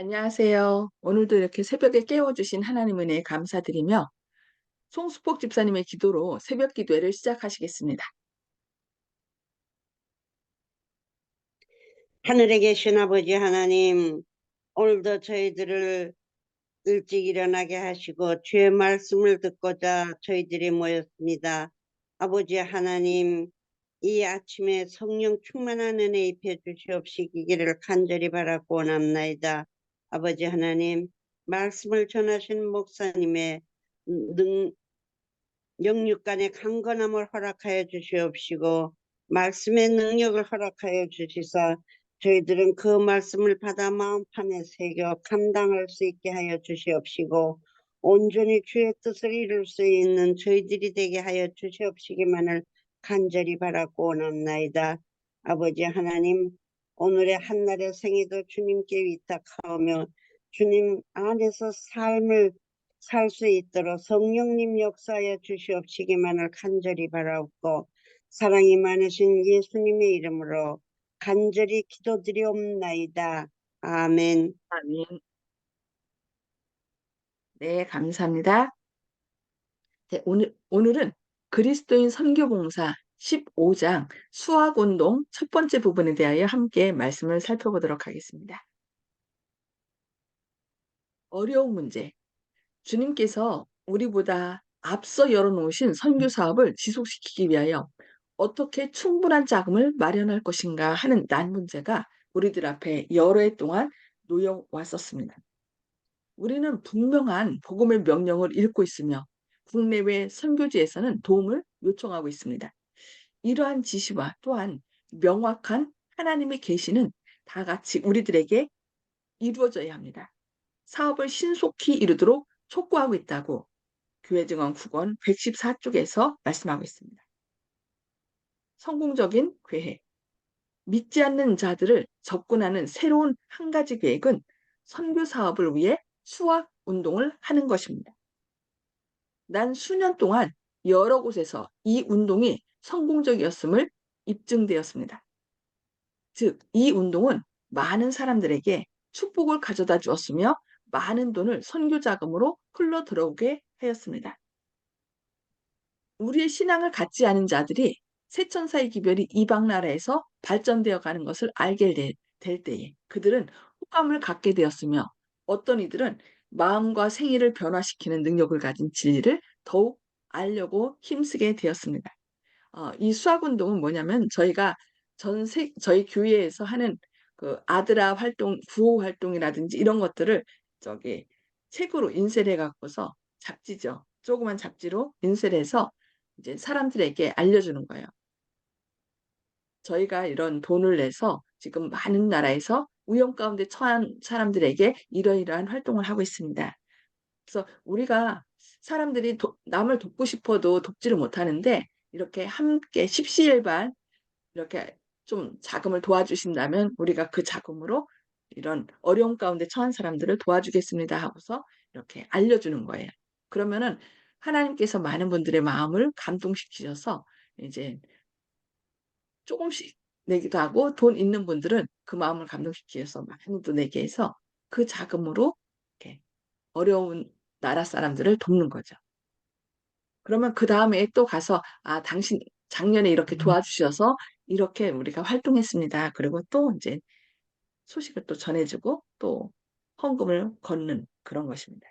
안녕하세요. 오늘도 이렇게 새벽에 깨워주신 하나님 은혜에 감사드리며 송수폭 집사님의 기도로 새벽 기도회를 시작하시겠습니다. 하늘에 계신 아버지 하나님, 오늘도 저희들을 일찍 일어나게 하시고 주의 말씀을 듣고자 저희들이 모였습니다. 아버지 하나님, 이 아침에 성령 충만한 은혜 입혀 주시옵시기를 간절히 바라고 원합나이다. 아버지 하나님, 말씀을 전하신 목사님의 능, 영육간의 강건함을 허락하여 주시옵시고 말씀의 능력을 허락하여 주시사 저희들은 그 말씀을 받아 마음판에 새겨 감당할 수 있게 하여 주시옵시고 온전히 주의 뜻을 이룰 수 있는 저희들이 되게 하여 주시옵시기만을 간절히 바라고 원합나이다. 아버지 하나님 오늘의 한날의 생애도 주님께 위탁하오며 주님 안에서 삶을 살 수 있도록 성령님 역사하여 주시옵시기만을 간절히 바라옵고 사랑이 많으신 예수님의 이름으로 간절히 기도드리옵나이다. 아멘. 아멘. 네, 감사합니다. 네, 오늘, 오늘은 그리스도인 선교봉사 15장 수학운동 첫 번째 부분에 대하여 함께 말씀을 살펴보도록 하겠습니다. 어려운 문제. 주님께서 우리보다 앞서 열어놓으신 선교 사업을 지속시키기 위하여 어떻게 충분한 자금을 마련할 것인가 하는 난 문제가 우리들 앞에 여러 해 동안 놓여 왔었습니다. 우리는 분명한 복음의 명령을 읽고 있으며 국내외 선교지에서는 도움을 요청하고 있습니다. 이러한 지시와 또한 명확한 하나님의 계시는 다 같이 우리들에게 이루어져야 합니다. 사업을 신속히 이루도록 촉구하고 있다고 교회 증언 9권 114쪽에서 말씀하고 있습니다. 성공적인 계획. 믿지 않는 자들을 접근하는 새로운 한 가지 계획은 선교 사업을 위해 수학 운동을 하는 것입니다. 난 수년 동안 여러 곳에서 이 운동이 성공적이었음을 입증되었습니다. 즉, 이 운동은 많은 사람들에게 축복을 가져다 주었으며 많은 돈을 선교 자금으로 흘러 들어오게 하였습니다. 우리의 신앙을 갖지 않은 자들이 세천사의 기별이 이방 나라에서 발전되어 가는 것을 알게 될, 될 때에 그들은 호감을 갖게 되었으며 어떤 이들은 마음과 생애를 변화시키는 능력을 가진 진리를 더욱 알려고 힘쓰게 되었습니다. 어, 이 수학운동은 뭐냐면 저희가 전세 저희 교회에서 하는 그 아드라 활동, 구호 활동이라든지 이런 것들을 저기 책으로 인쇄를 해갖고서 잡지죠. 조그만 잡지로 인쇄를 해서 이제 사람들에게 알려주는 거예요. 저희가 이런 돈을 내서 지금 많은 나라에서 위험 가운데 처한 사람들에게 이러이러한 활동을 하고 있습니다. 그래서 우리가 사람들이 도, 남을 돕고 싶어도 돕지를 못하는데 이렇게 함께 십시일반 이렇게 좀 자금을 도와주신다면 우리가 그 자금으로 이런 어려움 가운데 처한 사람들을 도와주겠습니다 하고서 이렇게 알려주는 거예요. 그러면은 하나님께서 많은 분들의 마음을 감동시키셔서 이제 조금씩 내기도 하고 돈 있는 분들은 그 마음을 감동시키셔서 많이 또 내게 해서 그 자금으로 이렇게 어려운 나라 사람들을 돕는 거죠. 그러면 그 다음에 또 가서 아 당신 작년에 이렇게 도와주셔서 이렇게 우리가 활동했습니다. 그리고 또 이제 소식을 또 전해주고 또 헌금을 걷는 그런 것입니다.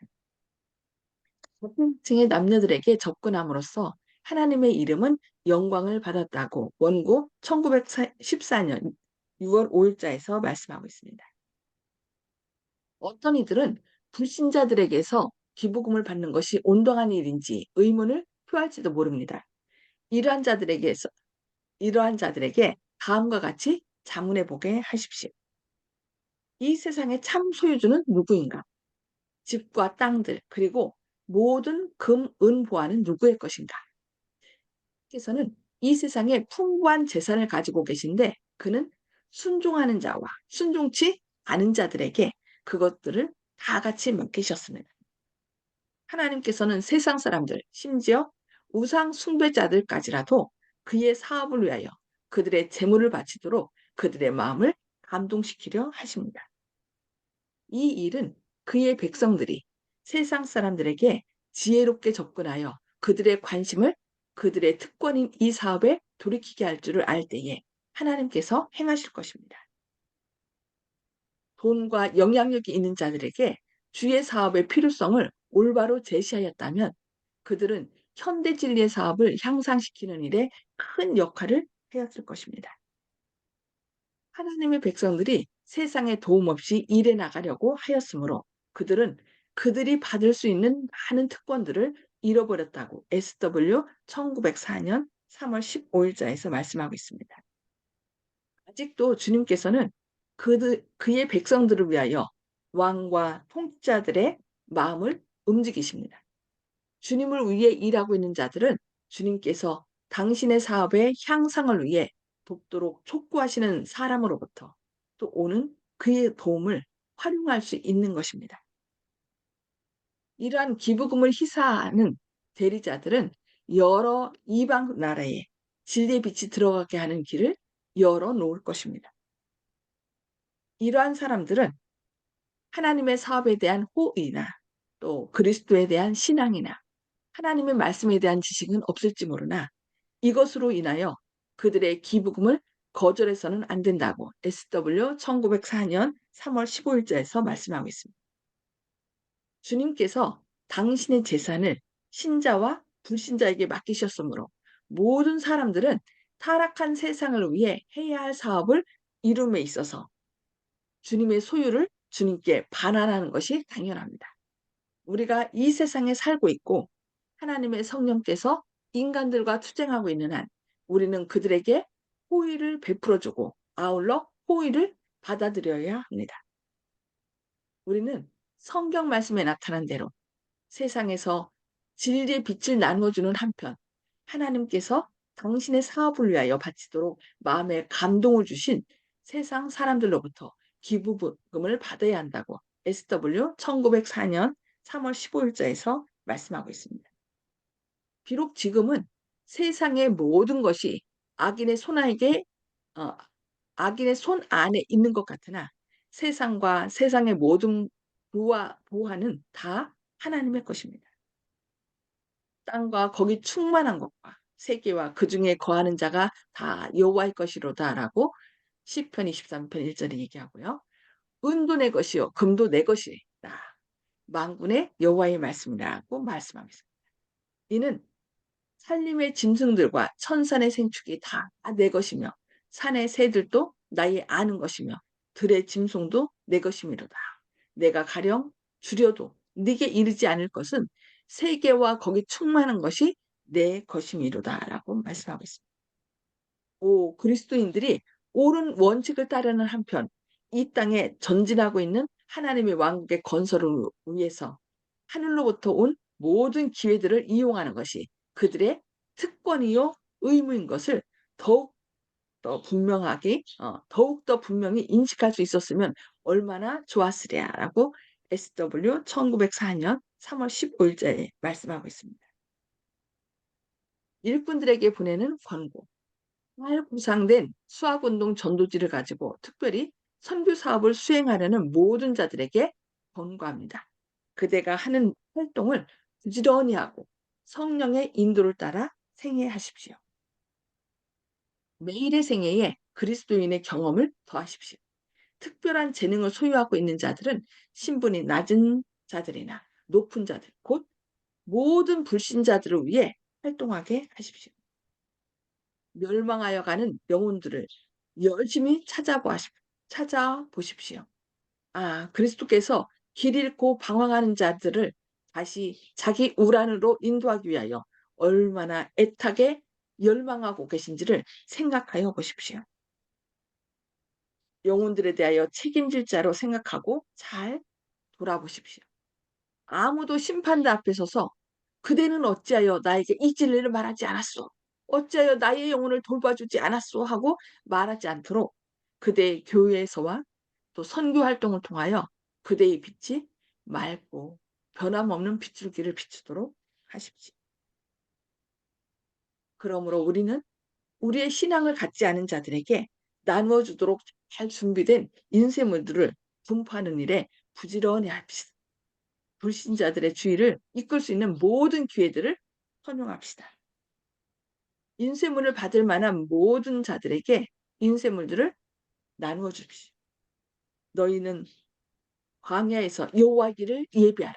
층의 남녀들에게 접근함으로써 하나님의 이름은 영광을 받았다고 원고 1914년 6월 5일자에서 말씀하고 있습니다. 어떤 이들은 불신자들에게서 기부금을 받는 것이 온당한 일인지 의문을 표할지도 모릅니다. 이러한 자들에게서 이러한 자들에게 다음과 같이 자문해 보게 하십시오. 이 세상의 참 소유주는 누구인가? 집과 땅들 그리고 모든 금, 은, 보화는 누구의 것인가? 께서는 이 세상에 풍부한 재산을 가지고 계신데 그는 순종하는 자와 순종치 않은 자들에게 그것들을 다 같이 맡기셨습니다. 하나님께서는 세상 사람들, 심지어 우상 숭배자들까지라도 그의 사업을 위하여 그들의 재물을 바치도록 그들의 마음을 감동시키려 하십니다. 이 일은 그의 백성들이 세상 사람들에게 지혜롭게 접근하여 그들의 관심을 그들의 특권인 이 사업에 돌이키게 할 줄을 알 때에 하나님께서 행하실 것입니다. 돈과 영향력이 있는 자들에게 주의 사업의 필요성을 올바로 제시하였다면 그들은 현대 진리의 사업을 향상시키는 일에 큰 역할을 하였을 것입니다. 하나님의 백성들이 세상에 도움 없이 일해 나가려고 하였으므로 그들은 그들이 받을 수 있는 많은 특권들을 잃어버렸다고 SW 1904년 3월 15일자에서 말씀하고 있습니다. 아직도 주님께서는 그들, 그의 백성들을 위하여 왕과 통치자들의 마음을 움직이십니다. 주님을 위해 일하고 있는 자들은 주님께서 당신의 사업의 향상을 위해 돕도록 촉구하시는 사람으로부터 또 오는 그의 도움을 활용할 수 있는 것입니다. 이러한 기부금을 희사하는 대리자들은 여러 이방 나라에 진리의 빛이 들어가게 하는 길을 열어 놓을 것입니다. 이러한 사람들은 하나님의 사업에 대한 호의나 또 그리스도에 대한 신앙이나 하나님의 말씀에 대한 지식은 없을지 모르나 이것으로 인하여 그들의 기부금을 거절해서는 안 된다고 SW 1904년 3월 15일자에서 말씀하고 있습니다. 주님께서 당신의 재산을 신자와 불신자에게 맡기셨으므로 모든 사람들은 타락한 세상을 위해 해야 할 사업을 이룸에 있어서 주님의 소유를 주님께 반환하는 것이 당연합니다. 우리가 이 세상에 살고 있고 하나님의 성령께서 인간들과 투쟁하고 있는 한 우리는 그들에게 호의를 베풀어주고 아울러 호의를 받아들여야 합니다. 우리는 성경 말씀에 나타난 대로 세상에서 진리의 빛을 나누어주는 한편 하나님께서 당신의 사업을 위하여 바치도록 마음에 감동을 주신 세상 사람들로부터 기부금을 받아야 한다고 SW 1904년 3월 15일자에서 말씀하고 있습니다. 비록 지금은 세상의 모든 것이 악인의 손아에게 어, 악인의 손 안에 있는 것 같으나 세상과 세상의 모든 부와 보화는 다 하나님의 것입니다. 땅과 거기 충만한 것과 세계와 그 중에 거하는 자가 다 여호와의 것이로다라고 시편 23편 1절에 얘기하고요. 은도 내 것이요 금도 내 것이 다. 만군의 여호와의 말씀이라고 말씀하겠습니다. 이는 산림의 짐승들과 천산의 생축이 다 내 것이며 산의 새들도 나의 아는 것이며 들의 짐승도 내 것이미로다. 내가 가령 줄여도 네게 이르지 않을 것은 세계와 거기 충만한 것이 내 것이미로다라고 말씀하고 있습니다. 오 그리스도인들이 옳은 원칙을 따르는 한편 이 땅에 전진하고 있는 하나님의 왕국의 건설을 위해서 하늘로부터 온 모든 기회들을 이용하는 것이 그들의 특권이요 의무인 것을 더욱 더 분명하게 어, 더욱 더 분명히 인식할 수 있었으면 얼마나 좋았으랴라고 SW 1904년 3월 15일자에 말씀하고 있습니다. 일꾼들에게 보내는 권고. 잘 구상된 수학운동 전도지를 가지고 특별히 선교 사업을 수행하려는 모든 자들에게 권고합니다. 그대가 하는 활동을 부지런히 하고 성령의 인도를 따라 생애하십시오. 매일의 생애에 그리스도인의 경험을 더하십시오. 특별한 재능을 소유하고 있는 자들은 신분이 낮은 자들이나 높은 자들, 곧 모든 불신자들을 위해 활동하게 하십시오. 멸망하여 가는 영혼들을 열심히 찾아보십시오. 찾아보십시오. 아, 그리스도께서 길 잃고 방황하는 자들을 다시 자기 우란으로 인도하기 위하여 얼마나 애타게 열망하고 계신지를 생각하여 보십시오. 영혼들에 대하여 책임질 자로 생각하고 잘 돌아보십시오. 아무도 심판대 앞에 서서 그대는 어찌하여 나에게 이 진리를 말하지 않았소? 어찌하여 나의 영혼을 돌봐주지 않았소? 하고 말하지 않도록 그대의 교회에서와 또 선교 활동을 통하여 그대의 빛이 맑고 변함없는 빗줄기를 비추도록 하십시오. 그러므로 우리는 우리의 신앙을 갖지 않은 자들에게 나누어 주도록 잘 준비된 인쇄물들을 분포하는 일에 부지런히 합시다. 불신자들의 주의를 이끌 수 있는 모든 기회들을 활용합시다. 인쇄물을 받을 만한 모든 자들에게 인쇄물들을 나누어 줍시오. 너희는 광야에서 여호와 길을 예비하라.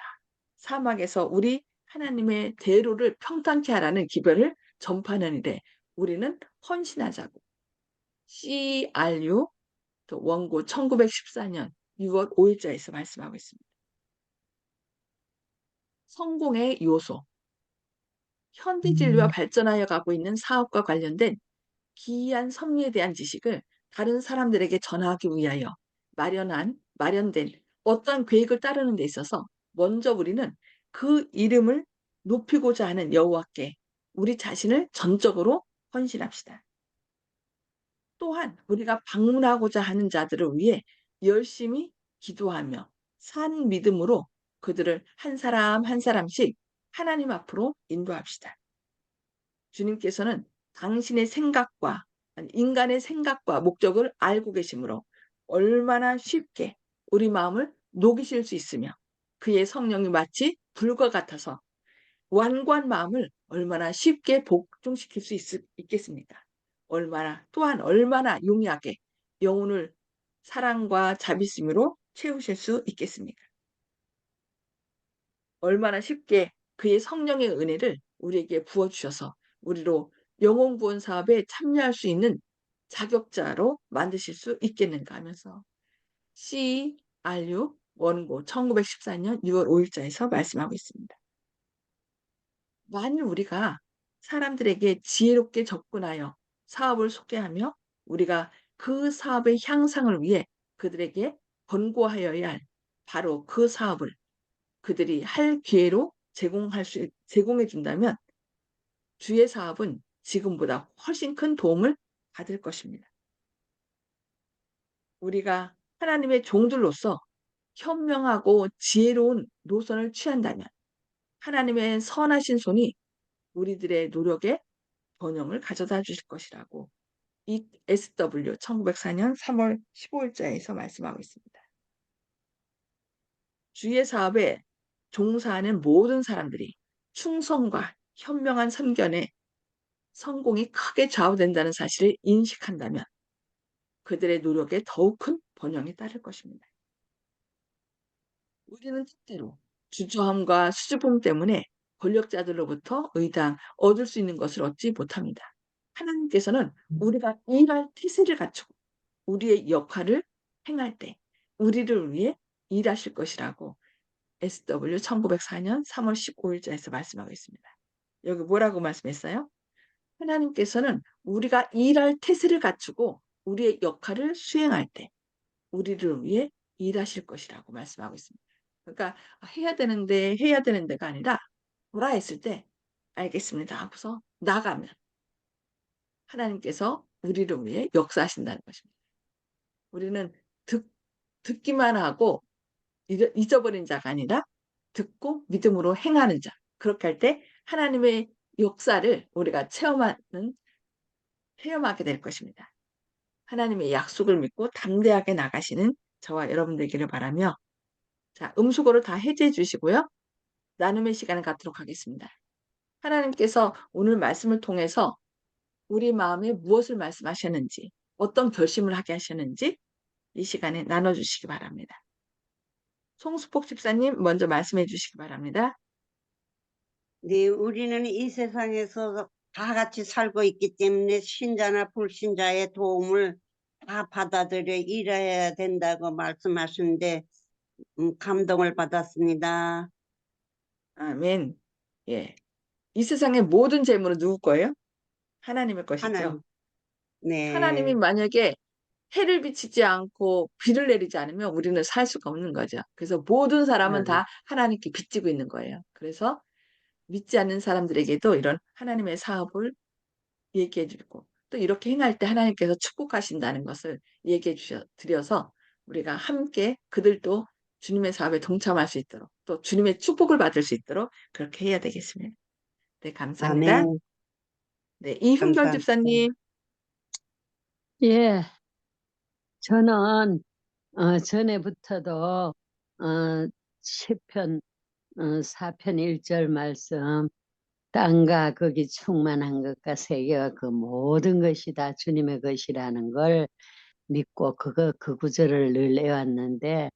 사막에서 우리 하나님의 대로를 평탄케 하라는 기별을 전파하는 일에 우리는 헌신하자고. CRU 또 원고 1914년 6월 5일자에서 말씀하고 있습니다. 성공의 요소. 현대 진료가 발전하여 가고 있는 사업과 관련된 기이한 섭리에 대한 지식을 다른 사람들에게 전하기 위하여 마련한 마련된 어떠한 계획을 따르는 데 있어서 먼저 우리는 그 이름을 높이고자 하는 여호와께 우리 자신을 전적으로 헌신합시다. 또한 우리가 방문하고자 하는 자들을 위해 열심히 기도하며 산 믿음으로 그들을 한 사람 한 사람씩 하나님 앞으로 인도합시다. 주님께서는 당신의 생각과 인간의 생각과 목적을 알고 계시므로 얼마나 쉽게 우리 마음을 녹이실 수 있으며 그의 성령이 마치 불과 같아서 완고한 마음을 얼마나 쉽게 복종시킬 수 있, 있겠습니까? 얼마나 또한 얼마나 용이하게 영혼을 사랑과 자비심으로 채우실 수 있겠습니까? 얼마나 쉽게 그의 성령의 은혜를 우리에게 부어주셔서 우리로 영혼 구원 사업에 참여할 수 있는 자격자로 만드실 수 있겠는가 하면서 CRU 원고 1914년 6월 5일자에서 말씀하고 있습니다. 만일 우리가 사람들에게 지혜롭게 접근하여 사업을 소개하며 우리가 그 사업의 향상을 위해 그들에게 권고하여야 할 바로 그 사업을 그들이 할 기회로 제공할 수 제공해 준다면 주의 사업은 지금보다 훨씬 큰 도움을 받을 것입니다. 우리가 하나님의 종들로서 현명하고 지혜로운 노선을 취한다면 하나님의 선하신 손이 우리들의 노력에 번영을 가져다 주실 것이라고 이 SW 1904년 3월 15일자에서 말씀하고 있습니다. 주의 사업에 종사하는 모든 사람들이 충성과 현명한 선견에 성공이 크게 좌우된다는 사실을 인식한다면 그들의 노력에 더욱 큰 번영이 따를 것입니다. 우리는 때로 주저함과 수줍음 때문에 권력자들로부터 의당 얻을 수 있는 것을 얻지 못합니다. 하나님께서는 우리가 일할 태세를 갖추고 우리의 역할을 행할 때 우리를 위해 일하실 것이라고 SW 1904년 3월 15일자에서 말씀하고 있습니다. 여기 뭐라고 말씀했어요? 하나님께서는 우리가 일할 태세를 갖추고 우리의 역할을 수행할 때 우리를 위해 일하실 것이라고 말씀하고 있습니다. 그러니까 해야 되는데 해야 되는 데가 아니라 뭐라 했을 때 알겠습니다 하고서 나가면 하나님께서 우리를 위해 역사하신다는 것입니다. 우리는 듣, 듣기만 하고 잊어버린 자가 아니라 듣고 믿음으로 행하는 자. 그렇게 할 때 하나님의 역사를 우리가 체험하는 체험하게 될 것입니다. 하나님의 약속을 믿고 담대하게 나가시는 저와 여러분 되기를 바라며 자, 음수고를 다 해제해 주시고요. 나눔의 시간을 갖도록 하겠습니다. 하나님께서 오늘 말씀을 통해서 우리 마음에 무엇을 말씀하셨는지, 어떤 결심을 하게 하셨는지 이 시간에 나눠주시기 바랍니다. 송수폭 집사님 먼저 말씀해 주시기 바랍니다. 네, 우리는 이 세상에서 다 같이 살고 있기 때문에 신자나 불신자의 도움을 다 받아들여 일해야 된다고 말씀하시는데 음, 감동을 받았습니다. 아멘. 예. 이 세상의 모든 재물은 누구 거예요? 하나님의 것이죠. 하나님. 네. 하나님이 만약에 해를 비치지 않고 비를 내리지 않으면 우리는 살 수가 없는 거죠. 그래서 모든 사람은 네. 다 하나님께 빚지고 있는 거예요. 그래서 믿지 않는 사람들에게도 이런 하나님의 사업을 얘기해 주고 또 이렇게 행할 때 하나님께서 축복하신다는 것을 얘기해 주셔 드려서 우리가 함께 그들도 주님의 사업에 동참할 수 있도록 또 주님의 축복을 받을 수 있도록 그렇게 해야 되겠습니다. 네, 감사합니다. 아멘. 네, 감사합니다. 집사님. 예, 저는 어, 전에부터도 어, 시편 어, 4편 1절 말씀 땅과 거기 충만한 것과 세계와 그 모든 것이 다 주님의 것이라는 걸 믿고 그거 그 구절을 늘 외웠는데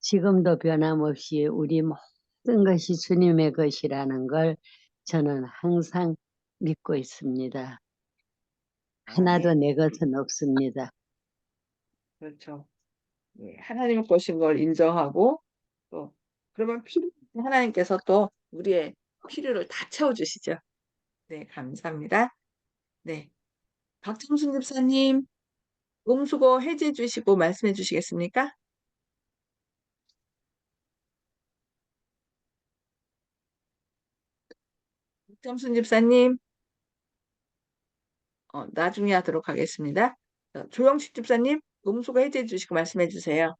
지금도 변함없이 우리 모든 것이 주님의 것이라는 걸 저는 항상 믿고 있습니다. 하나도 내 것은 없습니다. 그렇죠. 예, 하나님 보신 걸 인정하고 또 그러면 필요 하나님께서 또 우리의 필요를 다 채워주시죠. 네, 감사합니다. 네, 박정순 집사님 음수고 해제 주시고 말씀해 주시겠습니까? 박정순 집사님 어, 나중에 하도록 하겠습니다. 어, 조영식 집사님 음수고 해제 주시고 말씀해 주세요.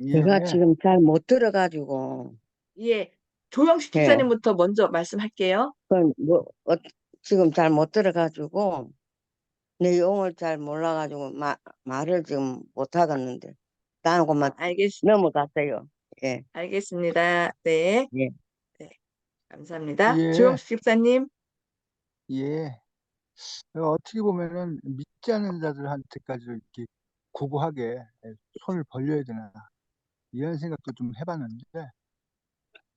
아, 제가 예, 지금 잘 못 들어가지고 예, 조영식 네. 집사님부터 먼저 말씀할게요. 그건 뭐 어, 지금 잘 못 들어가지고 내용을 잘 몰라가지고 마, 말을 지금 못 하겠는데 다른 곳만 알겠, 넘어갔어요. 예. 알겠습니다. 네. 예. 네. 감사합니다. 예. 조영식 집사님. 예. 어, 어떻게 보면은 믿지 않는 자들한테까지 이렇게 구구하게 예, 손을 벌려야 되나 이런 생각도 좀 해봤는데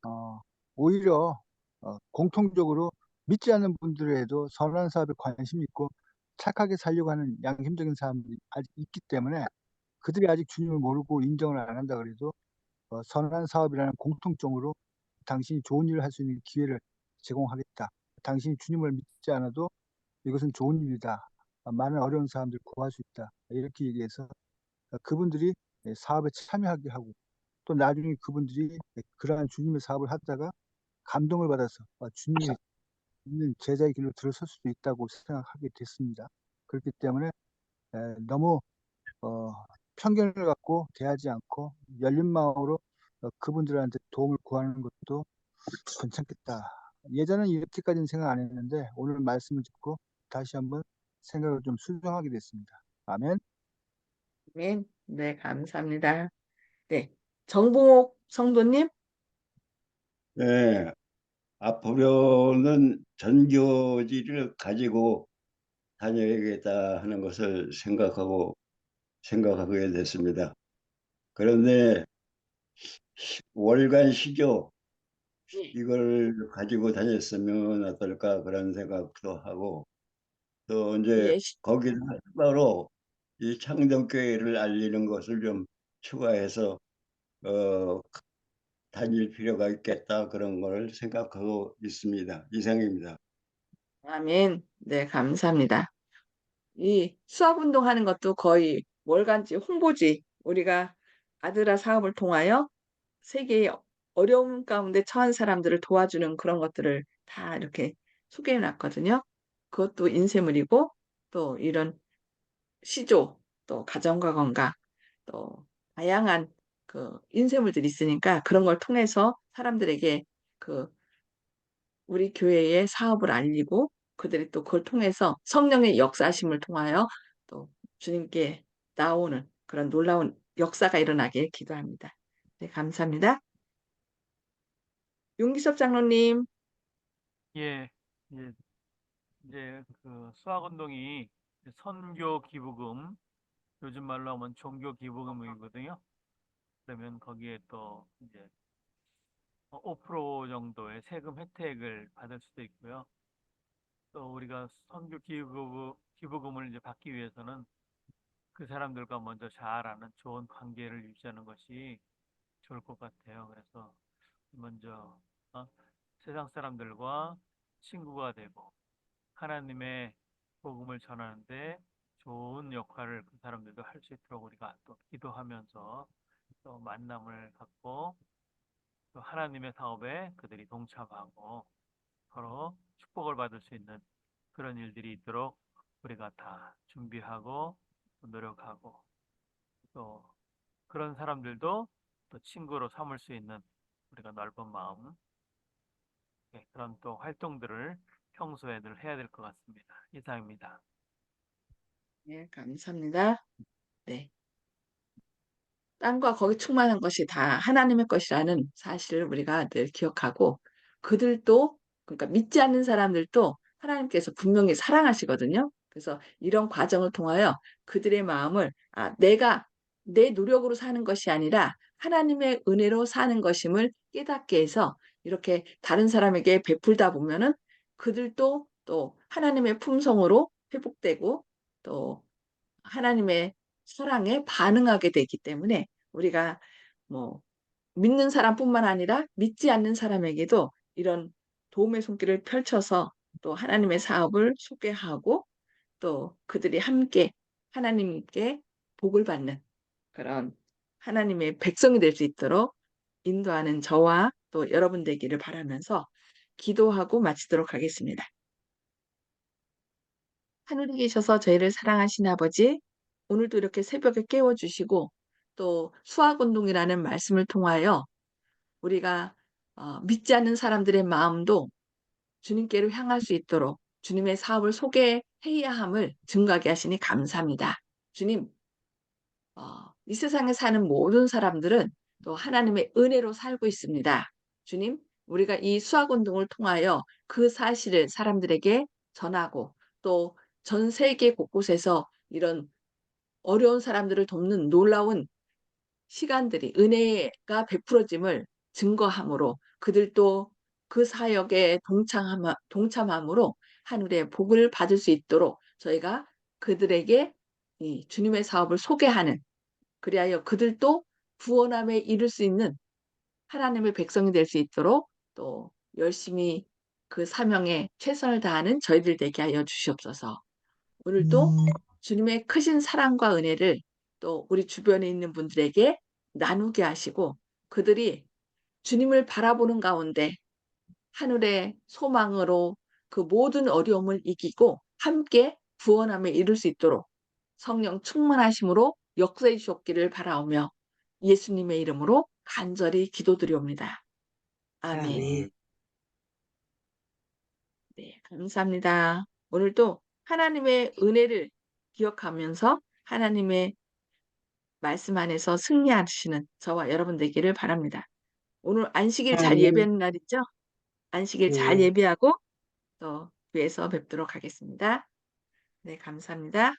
어, 오히려 어, 공통적으로 믿지 않는 분들에도 선한 사업에 관심이 있고 착하게 살려고 하는 양심적인 사람들이 아직 있기 때문에 그들이 아직 주님을 모르고 인정을 안 한다 그래도 어, 선한 사업이라는 공통점으로 당신이 좋은 일을 할 수 있는 기회를 제공하겠다. 당신이 주님을 믿지 않아도 이것은 좋은 일이다. 어, 많은 어려운 사람들 구할 수 있다. 이렇게 얘기해서 어, 그분들이 예, 사업에 참여하게 하고 또 나중에 그분들이 예, 그러한 주님의 사업을 하다가 감동을 받아서 어, 주님이 있는 제자의 길로 들어설 수도 있다고 생각하게 됐습니다. 그렇기 때문에 에, 너무 어, 편견을 갖고 대하지 않고 열린 마음으로 어, 그분들한테 도움을 구하는 것도 괜찮겠다. 예전엔 이렇게까지는 생각 안 했는데 오늘 말씀을 듣고 다시 한번 생각을 좀 수정하게 됐습니다. 아멘. 네, 네, 감사합니다. 네. 정봉옥 성도님. 네, 앞으로는 전교지를 가지고 다녀야겠다 하는 것을 생각하고 생각하게 됐습니다. 그런데 시- 월간 시조 네. 이걸 가지고 다녔으면 어떨까 그런 생각도 하고 또 이제 예, 시- 거기다 바로 이 창동교회를 알리는 것을 좀 추가해서 어, 다닐 필요가 있겠다 그런 걸 생각하고 있습니다. 이상입니다. 아멘. 네, 감사합니다. 이 수학 운동 하는 것도 거의 월간지 홍보지. 우리가 아드라 사업을 통하여 세계의 어려움 가운데 처한 사람들을 도와주는 그런 것들을 다 이렇게 소개해 놨거든요. 그것도 인쇄물이고 또 이런 시조, 또 가정과 건강, 또 다양한 그 인쇄물들이 있으니까 그런 걸 통해서 사람들에게 그 우리 교회의 사업을 알리고 그들이 또 그걸 통해서 성령의 역사심을 통하여 또 주님께 나오는 그런 놀라운 역사가 일어나길 기도합니다. 네, 감사합니다. 용기섭 장로님, 예, 예, 이제 그 수학운동이 선교 기부금, 요즘 말로 하면 종교 기부금이거든요. 그러면 거기에 또 이제 5% 정도의 세금 혜택을 받을 수도 있고요. 또 우리가 선교 기부, 기부금을 이제 받기 위해서는 그 사람들과 먼저 잘 아는 좋은 관계를 유지하는 것이 좋을 것 같아요. 그래서 먼저 어, 세상 사람들과 친구가 되고 하나님의 복음을 전하는데 좋은 역할을 그 사람들도 할 수 있도록 우리가 또 기도하면서 또 만남을 갖고 또 하나님의 사업에 그들이 동참하고 서로 축복을 받을 수 있는 그런 일들이 있도록 우리가 다 준비하고 또 노력하고 또 그런 사람들도 또 친구로 삼을 수 있는 우리가 넓은 마음 네, 그런 또 활동들을 평소에 늘 해야 될 것 같습니다. 이상입니다. 네, 감사합니다. 네. 땅과 거기 충만한 것이 다 하나님의 것이라는 사실을 우리가 늘 기억하고 그들도 그러니까 믿지 않는 사람들도 하나님께서 분명히 사랑하시거든요. 그래서 이런 과정을 통하여 그들의 마음을 아, 내가 내 노력으로 사는 것이 아니라 하나님의 은혜로 사는 것임을 깨닫게 해서 이렇게 다른 사람에게 베풀다 보면은 그들도 또 하나님의 품성으로 회복되고 또 하나님의 사랑에 반응하게 되기 때문에 우리가 뭐 믿는 사람뿐만 아니라 믿지 않는 사람에게도 이런 도움의 손길을 펼쳐서 또 하나님의 사업을 소개하고 또 그들이 함께 하나님께 복을 받는 그런 하나님의 백성이 될 수 있도록 인도하는 저와 또 여러분 되기를 바라면서 기도하고 마치도록 하겠습니다. 하늘에 계셔서 저희를 사랑하신 아버지, 오늘도 이렇게 새벽에 깨워주시고 또 수학운동이라는 말씀을 통하여 우리가 어, 믿지 않는 사람들의 마음도 주님께로 향할 수 있도록 주님의 사업을 소개해야 함을 증거하게 하시니 감사합니다. 주님, 어, 이 세상에 사는 모든 사람들은 또 하나님의 은혜로 살고 있습니다. 주님, 우리가 이 수학운동을 통하여 그 사실을 사람들에게 전하고 또 전 세계 곳곳에서 이런 어려운 사람들을 돕는 놀라운 시간들이 은혜가 베풀어짐을 증거함으로 그들도 그 사역에 동참함, 동참함으로 하늘의 복을 받을 수 있도록 저희가 그들에게 이 주님의 사업을 소개하는 그리하여 그들도 구원함에 이를 수 있는 하나님의 백성이 될 수 있도록 또 열심히 그 사명에 최선을 다하는 저희들 되게 하여 주시옵소서. 오늘도 주님의 크신 사랑과 은혜를 또 우리 주변에 있는 분들에게 나누게 하시고 그들이 주님을 바라보는 가운데 하늘의 소망으로 그 모든 어려움을 이기고 함께 구원함에 이를 수 있도록 성령 충만하심으로 역사해 주셨기를 바라오며 예수님의 이름으로 간절히 기도드리옵니다. 아멘. 아멘. 네, 감사합니다. 오늘도 하나님의 은혜를 기억하면서 하나님의 말씀 안에서 승리하시는 저와 여러분 되기를 바랍니다. 오늘 안식일 잘 아멘. 예배하는 날이죠? 안식일 잘 네. 예배하고 또 교회에서 뵙도록 하겠습니다. 네, 감사합니다.